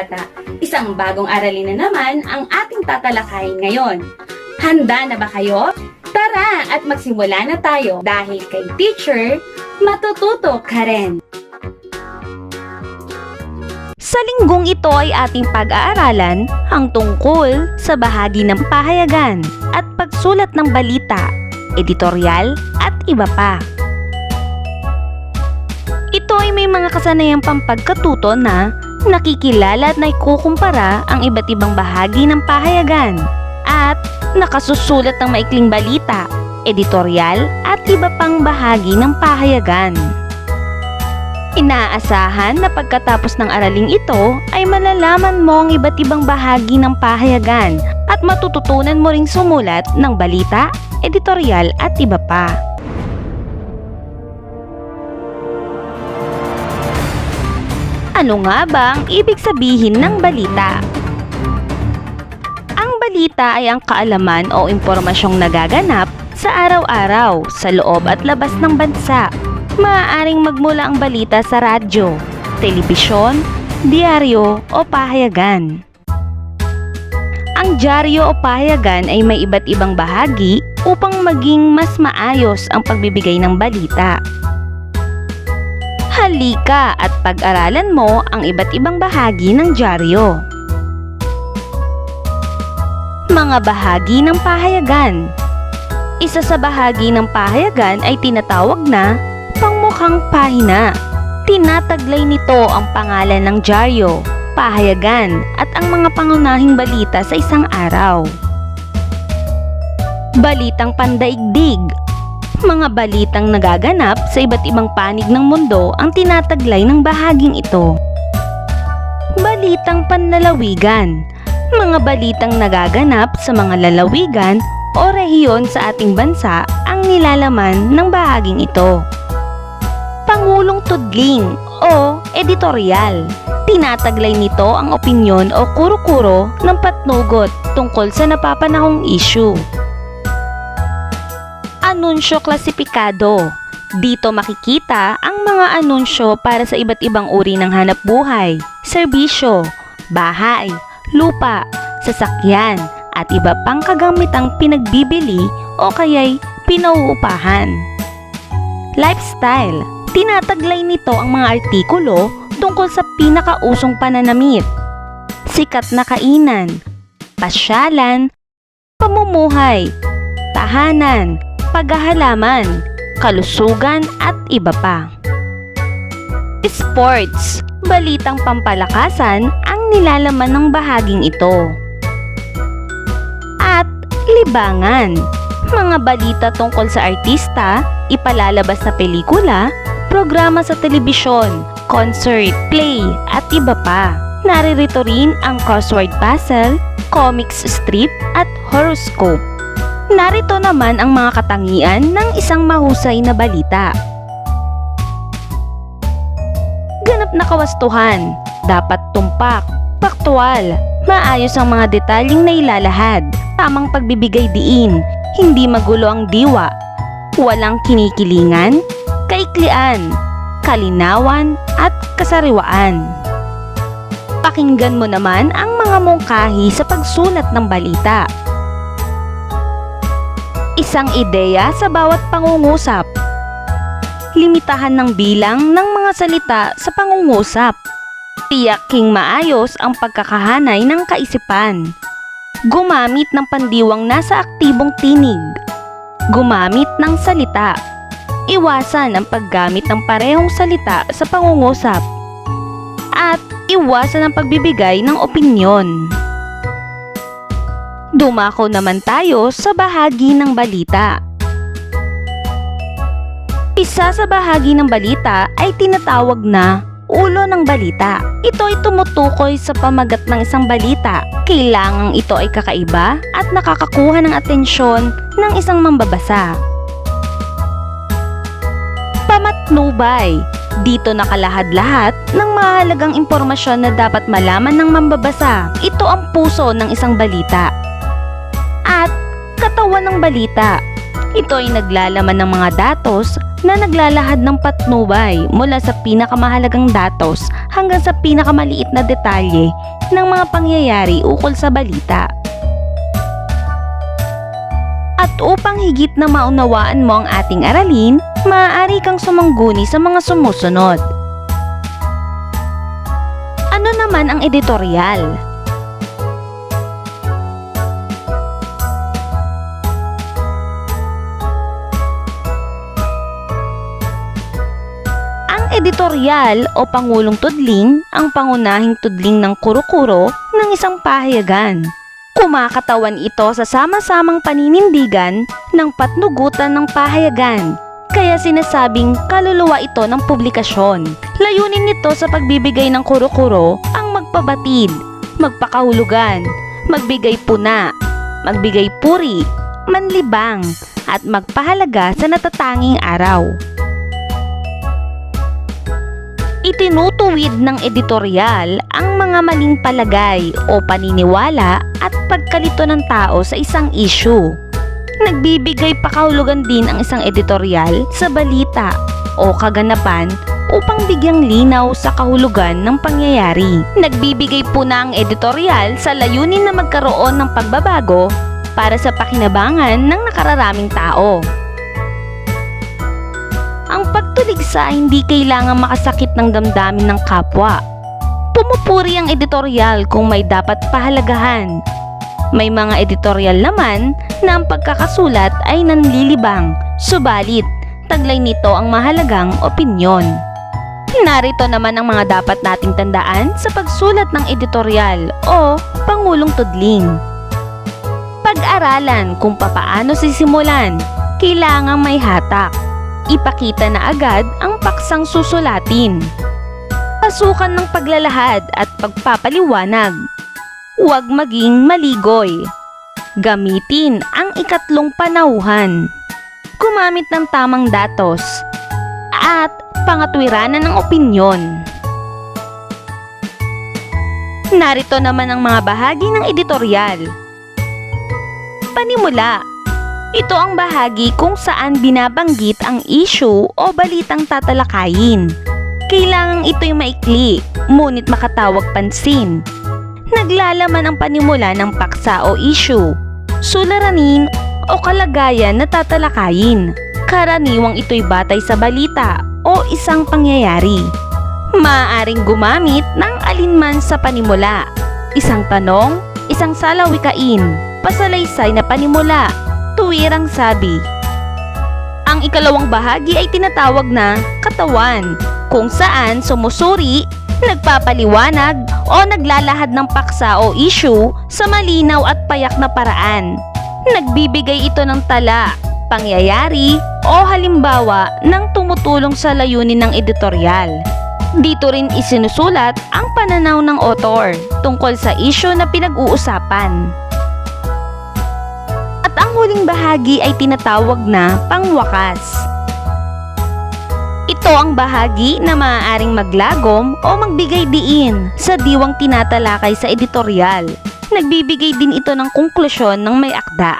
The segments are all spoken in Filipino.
bata! Isang bagong aralin na naman ang ating tatalakayin ngayon. Handa na ba kayo? Tara at magsimula na tayo dahil kay teacher, matututo ka rin. Sa linggong ito ay ating pag-aaralan ang tungkol sa bahagi ng pahayagan at pagsulat ng balita, editorial at iba pa. Ito ay may mga kasanayang pampagkatuto na nakikilala at naikukumpara ang iba't ibang bahagi ng pahayagan at nakasusulat ng maikling balita, editorial at iba pang bahagi ng pahayagan. Inaasahan na pagkatapos ng araling ito ay malalaman mo ang iba't ibang bahagi ng pahayagan at matututunan mo ring sumulat ng balita, editorial at iba pa. Ano nga ba ang ibig sabihin ng balita? Ang balita ay ang kaalaman o impormasyong nagaganap sa araw-araw sa loob at labas ng bansa maaaring magmula ang balita sa radyo, telebisyon, diaryo o pahayagan. Ang dyaryo o pahayagan ay may iba't ibang bahagi upang maging mas maayos ang pagbibigay ng balita. Halika at pag-aralan mo ang iba't ibang bahagi ng dyaryo. Mga bahagi ng pahayagan Isa sa bahagi ng pahayagan ay tinatawag na pangmukhang pahina. Tinataglay nito ang pangalan ng dyaryo, pahayagan at ang mga pangunahing balita sa isang araw. Balitang pandaigdig Mga balitang nagaganap sa iba't ibang panig ng mundo ang tinataglay ng bahaging ito. Balitang panlalawigan Mga balitang nagaganap sa mga lalawigan o rehiyon sa ating bansa ang nilalaman ng bahaging ito. Pangulong Tudling o Editorial. Tinataglay nito ang opinyon o kuro-kuro ng patnugot tungkol sa napapanahong issue. Anunsyo klasipikado. Dito makikita ang mga anunsyo para sa iba't ibang uri ng hanap buhay, serbisyo, bahay, lupa, sasakyan, at iba pang kagamitang pinagbibili o kaya'y pinauupahan. Lifestyle Tinataglay nito ang mga artikulo tungkol sa pinakausong pananamit, sikat na kainan, pasyalan, pamumuhay, tahanan, paghahalaman, kalusugan at iba pa. Sports, balitang pampalakasan ang nilalaman ng bahaging ito. At libangan, mga balita tungkol sa artista, ipalalabas na pelikula, programa sa telebisyon, concert, play, at iba pa. Naririto rin ang crossword puzzle, comics strip, at horoscope. Narito naman ang mga katangian ng isang mahusay na balita. Ganap na kawastuhan, dapat tumpak, paktual, maayos ang mga detalyeng na ilalahad, tamang pagbibigay diin, hindi magulo ang diwa, walang kinikilingan, kaiklian, kalinawan at kasariwaan. Pakinggan mo naman ang mga mungkahi sa pagsulat ng balita. Isang ideya sa bawat pangungusap. Limitahan ng bilang ng mga salita sa pangungusap. Tiyaking maayos ang pagkakahanay ng kaisipan. Gumamit ng pandiwang nasa aktibong tinig. Gumamit ng salita iwasan ang paggamit ng parehong salita sa pangungusap at iwasan ang pagbibigay ng opinyon. Dumako naman tayo sa bahagi ng balita. Isa sa bahagi ng balita ay tinatawag na ulo ng balita. Ito ay tumutukoy sa pamagat ng isang balita. Kailangang ito ay kakaiba at nakakakuha ng atensyon ng isang mambabasa pamatnubay. Dito nakalahad-lahat ng mahalagang impormasyon na dapat malaman ng mambabasa. Ito ang puso ng isang balita. At katawan ng balita. Ito ay naglalaman ng mga datos na naglalahad ng patnubay mula sa pinakamahalagang datos hanggang sa pinakamaliit na detalye ng mga pangyayari ukol sa balita. At upang higit na maunawaan mo ang ating aralin, maaari kang sumangguni sa mga sumusunod. Ano naman ang editorial? Editorial o pangulong tudling ang pangunahing tudling ng kuro-kuro ng isang pahayagan. Kumakatawan ito sa sama-samang paninindigan ng patnugutan ng pahayagan. Kaya sinasabing kaluluwa ito ng publikasyon. Layunin nito sa pagbibigay ng kuro-kuro ang magpabatid, magpakahulugan, magbigay puna, magbigay puri, manlibang, at magpahalaga sa natatanging araw. Itinutuwid ng editorial ang mga maling palagay o paniniwala at pagkalito ng tao sa isang issue. Nagbibigay pakahulugan din ang isang editorial sa balita o kaganapan upang bigyang linaw sa kahulugan ng pangyayari. Nagbibigay po na ang editorial sa layunin na magkaroon ng pagbabago para sa pakinabangan ng nakararaming tao. Ay hindi kailangan makasakit ng damdamin ng kapwa. Pumupuri ang editorial kung may dapat pahalagahan. May mga editorial naman na ang pagkakasulat ay nanlilibang, subalit taglay nito ang mahalagang opinyon. Narito naman ang mga dapat nating tandaan sa pagsulat ng editorial o pangulong tudling. Pag-aralan kung papaano sisimulan, kailangang may hatak ipakita na agad ang paksang susulatin. Pasukan ng paglalahad at pagpapaliwanag. Huwag maging maligoy. Gamitin ang ikatlong panauhan. Gumamit ng tamang datos. At pangatwiranan ng opinyon. Narito naman ang mga bahagi ng editorial. Panimula ito ang bahagi kung saan binabanggit ang issue o balitang tatalakayin. Kailangang ito'y maikli, ngunit makatawag pansin. Naglalaman ang panimula ng paksa o issue, suliranin o kalagayan na tatalakayin. Karaniwang ito'y batay sa balita o isang pangyayari. Maaaring gumamit ng alinman sa panimula. Isang tanong, isang salawikain, pasalaysay na panimula, tuwirang sabi. Ang ikalawang bahagi ay tinatawag na katawan, kung saan sumusuri, nagpapaliwanag o naglalahad ng paksa o issue sa malinaw at payak na paraan. Nagbibigay ito ng tala, pangyayari o halimbawa ng tumutulong sa layunin ng editorial. Dito rin isinusulat ang pananaw ng author tungkol sa issue na pinag-uusapan. Ang huling bahagi ay tinatawag na pangwakas. Ito ang bahagi na maaaring maglagom o magbigay diin sa diwang tinatalakay sa editorial. Nagbibigay din ito ng konklusyon ng may akda.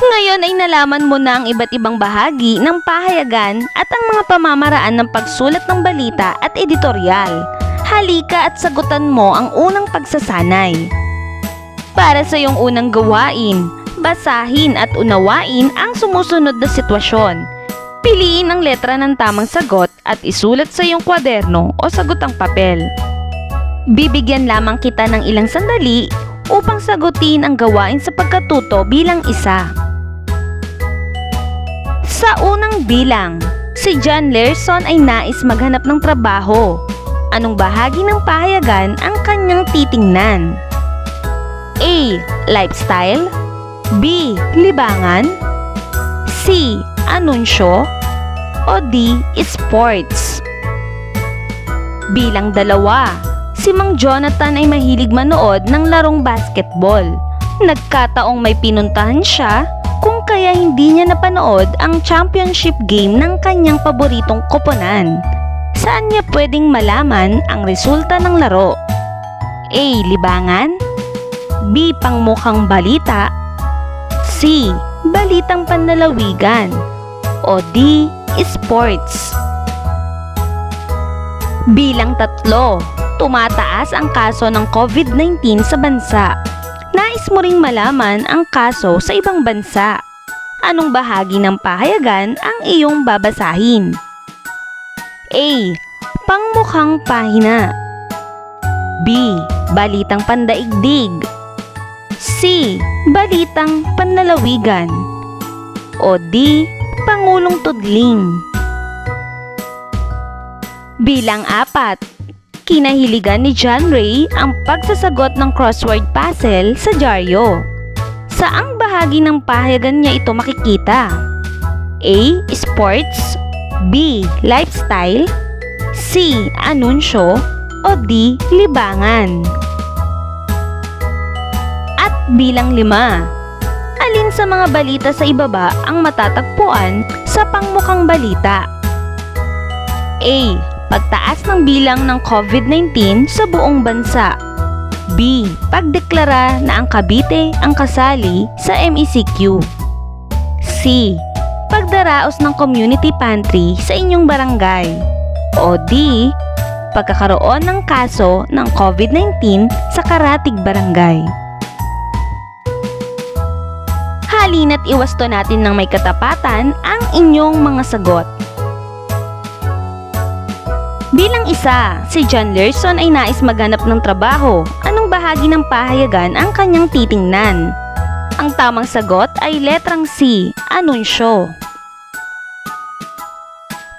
Ngayon ay nalaman mo na ang iba't ibang bahagi ng pahayagan at ang mga pamamaraan ng pagsulat ng balita at editorial. Halika at sagutan mo ang unang pagsasanay. Para sa iyong unang gawain, basahin at unawain ang sumusunod na sitwasyon. Piliin ang letra ng tamang sagot at isulat sa iyong kwaderno o sagutang papel. Bibigyan lamang kita ng ilang sandali upang sagutin ang gawain sa pagkatuto bilang isa. Sa unang bilang, si John Lerson ay nais maghanap ng trabaho. Anong bahagi ng pahayagan ang kanyang titingnan? A. Lifestyle B. Libangan C. Anunsyo o D. Sports Bilang dalawa, si Mang Jonathan ay mahilig manood ng larong basketball. Nagkataong may pinuntahan siya kung kaya hindi niya napanood ang championship game ng kanyang paboritong koponan. Saan niya pwedeng malaman ang resulta ng laro? A. Libangan B. Pangmukhang balita C. Balitang panlalawigan o D. sports. Bilang tatlo, tumataas ang kaso ng COVID-19 sa bansa. Nais mo ring malaman ang kaso sa ibang bansa. Anong bahagi ng pahayagan ang iyong babasahin? A. Pangmukhang pahina B. Balitang pandaigdig C. Balitang panlalawigan O D. Pangulong tudling Bilang apat, kinahiligan ni John Ray ang pagsasagot ng crossword puzzle sa dyaryo. Saang bahagi ng pahayagan niya ito makikita? A. Sports B. Lifestyle C. Anunsyo o D. Libangan bilang lima, alin sa mga balita sa ibaba ang matatagpuan sa pangmukhang balita? A. Pagtaas ng bilang ng COVID-19 sa buong bansa. B. Pagdeklara na ang Cavite ang kasali sa MECQ. C. Pagdaraos ng community pantry sa inyong barangay. O D. Pagkakaroon ng kaso ng COVID-19 sa Karatig Barangay. Halina't iwasto natin ng may katapatan ang inyong mga sagot. Bilang isa, si John Lerson ay nais maghanap ng trabaho. Anong bahagi ng pahayagan ang kanyang titingnan? Ang tamang sagot ay letrang C, anunsyo.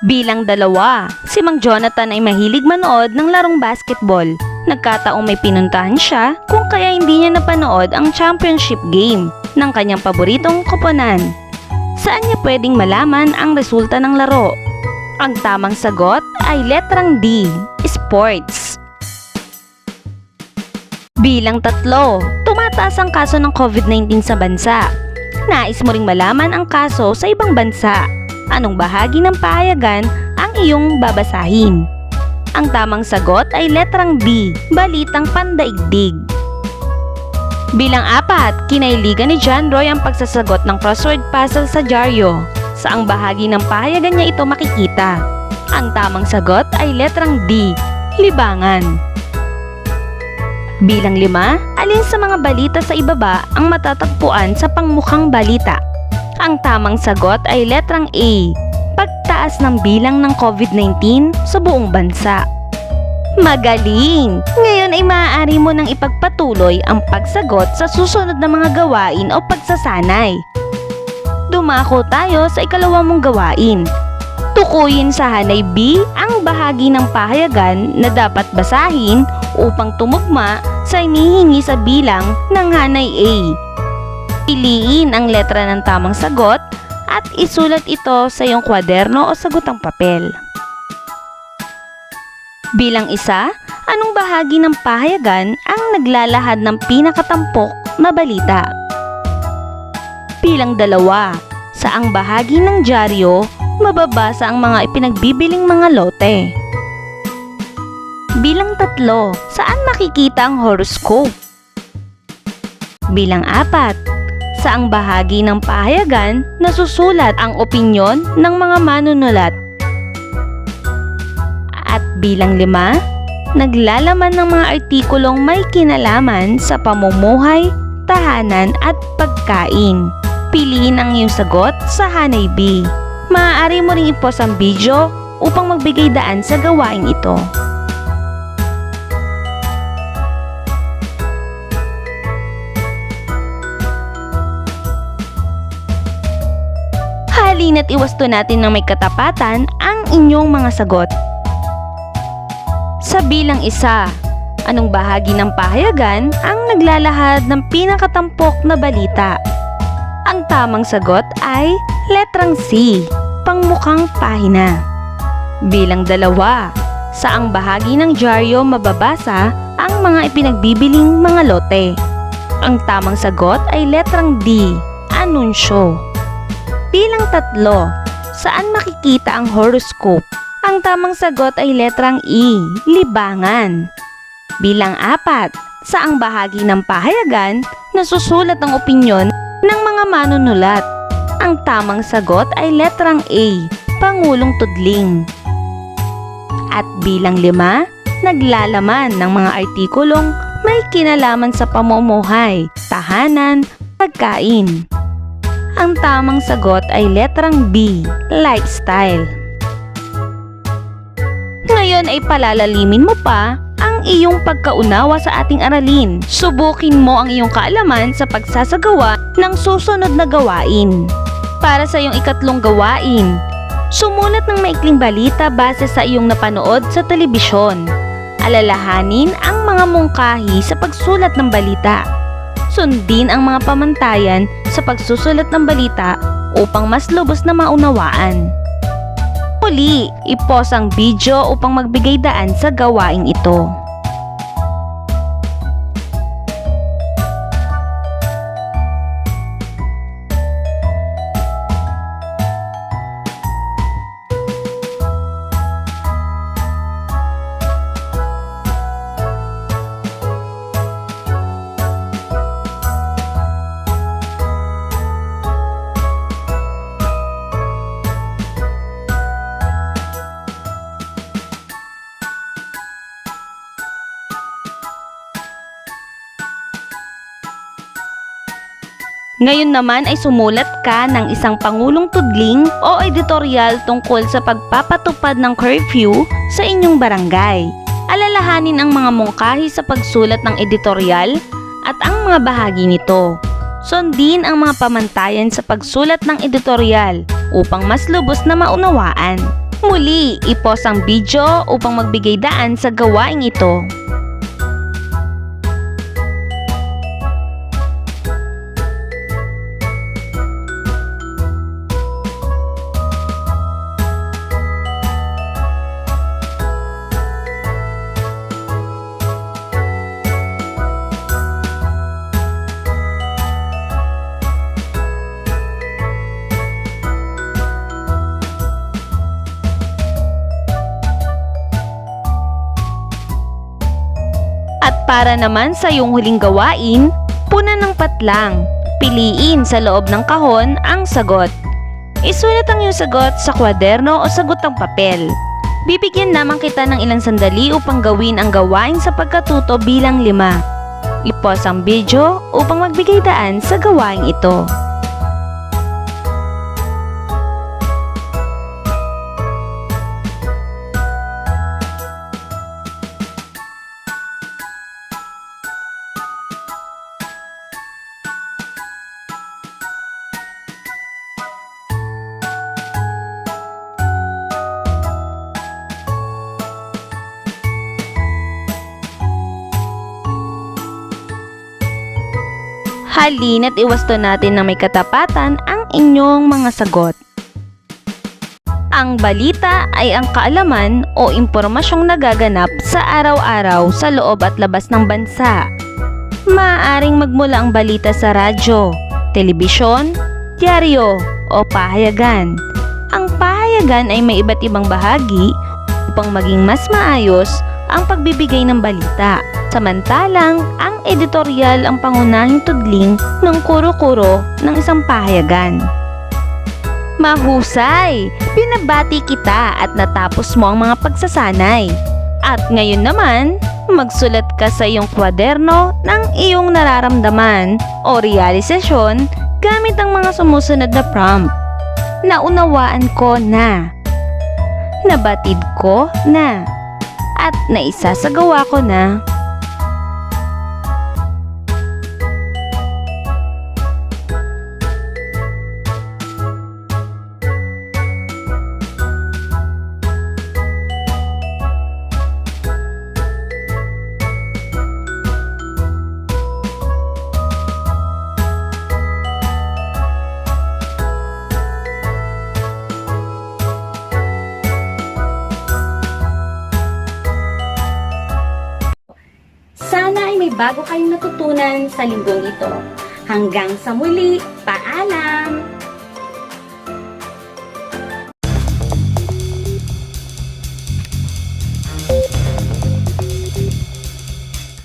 Bilang dalawa, si Mang Jonathan ay mahilig manood ng larong basketball. Nagkataong may pinuntahan siya kung kaya hindi niya napanood ang championship game ng kanyang paboritong koponan. Saan niya pwedeng malaman ang resulta ng laro? Ang tamang sagot ay letrang D, sports. Bilang tatlo, tumataas ang kaso ng COVID-19 sa bansa. Nais mo ring malaman ang kaso sa ibang bansa. Anong bahagi ng pahayagan ang iyong babasahin? Ang tamang sagot ay letrang B, balitang pandaigdig. Bilang apat, kinailigan ni John Roy ang pagsasagot ng crossword puzzle sa dyaryo. Saang bahagi ng pahayagan niya ito makikita? Ang tamang sagot ay letrang D, libangan. Bilang lima, alin sa mga balita sa ibaba ang matatagpuan sa pangmukhang balita? Ang tamang sagot ay letrang A, pagtaas ng bilang ng COVID-19 sa buong bansa. Magaling! Ngayon ay maaari mo nang ipagpatuloy ang pagsagot sa susunod na mga gawain o pagsasanay. Dumako tayo sa ikalawa mong gawain. Tukuyin sa hanay B ang bahagi ng pahayagan na dapat basahin upang tumugma sa inihingi sa bilang ng hanay A. Piliin ang letra ng tamang sagot at isulat ito sa iyong kwaderno o sagutang papel. Bilang isa, anong bahagi ng pahayagan ang naglalahad ng pinakatampok na balita? Bilang dalawa, saang bahagi ng dyaryo mababasa ang mga ipinagbibiling mga lote? Bilang tatlo, saan makikita ang horoscope? Bilang apat, saang bahagi ng pahayagan nasusulat ang opinyon ng mga manunulat? At bilang lima, naglalaman ng mga artikulong may kinalaman sa pamumuhay, tahanan at pagkain. Piliin ang iyong sagot sa Hanay B. Maaari mo ring i-pause ang video upang magbigay daan sa gawaing ito. Halina't iwasto natin ng may katapatan ang inyong mga sagot. Sa bilang isa, anong bahagi ng pahayagan ang naglalahad ng pinakatampok na balita? Ang tamang sagot ay letrang C, pangmukhang pahina. Bilang dalawa, saang bahagi ng dyaryo mababasa ang mga ipinagbibiling mga lote? Ang tamang sagot ay letrang D, anunsyo. Bilang tatlo, saan makikita ang horoscope? Ang tamang sagot ay letrang E, libangan. Bilang apat, saang bahagi ng pahayagan nasusulat ang opinyon ng mga manunulat? Ang tamang sagot ay letrang A, Pangulong Tudling. At bilang lima, naglalaman ng mga artikulong may kinalaman sa pamumuhay, tahanan, pagkain. Ang tamang sagot ay letrang B, lifestyle. Ngayon ay palalalimin mo pa ang iyong pagkaunawa sa ating aralin. Subukin mo ang iyong kaalaman sa pagsasagawa ng susunod na gawain. Para sa iyong ikatlong gawain, sumulat ng maikling balita base sa iyong napanood sa telebisyon. Alalahanin ang mga mungkahi sa pagsulat ng balita. Sundin ang mga pamantayan sa pagsusulat ng balita upang mas lubos na maunawaan. Muli, ipos ang video upang magbigay daan sa gawaing ito. Ngayon naman ay sumulat ka ng isang pangulong tudling o editorial tungkol sa pagpapatupad ng curfew sa inyong barangay. Alalahanin ang mga mungkahi sa pagsulat ng editorial at ang mga bahagi nito. Sundin ang mga pamantayan sa pagsulat ng editorial upang mas lubos na maunawaan. Muli, ipos ang video upang magbigay daan sa gawaing ito. Para naman sa iyong huling gawain, puna ng patlang. Piliin sa loob ng kahon ang sagot. Isulat ang iyong sagot sa kwaderno o sagot papel. Bibigyan naman kita ng ilang sandali upang gawin ang gawain sa pagkatuto bilang lima. Ipos ang video upang magbigay daan sa gawain ito. Halina't iwasto natin na may katapatan ang inyong mga sagot. Ang balita ay ang kaalaman o impormasyong nagaganap sa araw-araw sa loob at labas ng bansa. Maaaring magmula ang balita sa radyo, telebisyon, dyaryo o pahayagan. Ang pahayagan ay may iba't ibang bahagi upang maging mas maayos ang pagbibigay ng balita. Samantalang, ang editorial ang pangunahing tudling ng kuro-kuro ng isang pahayagan. Mahusay! Binabati kita at natapos mo ang mga pagsasanay. At ngayon naman, magsulat ka sa iyong kwaderno ng iyong nararamdaman o realisasyon gamit ang mga sumusunod na prompt. Naunawaan ko na. Nabatid ko na. At naisasagawa ko na. Bago kayong natutunan sa linggong ito. Hanggang sa muli, paalam!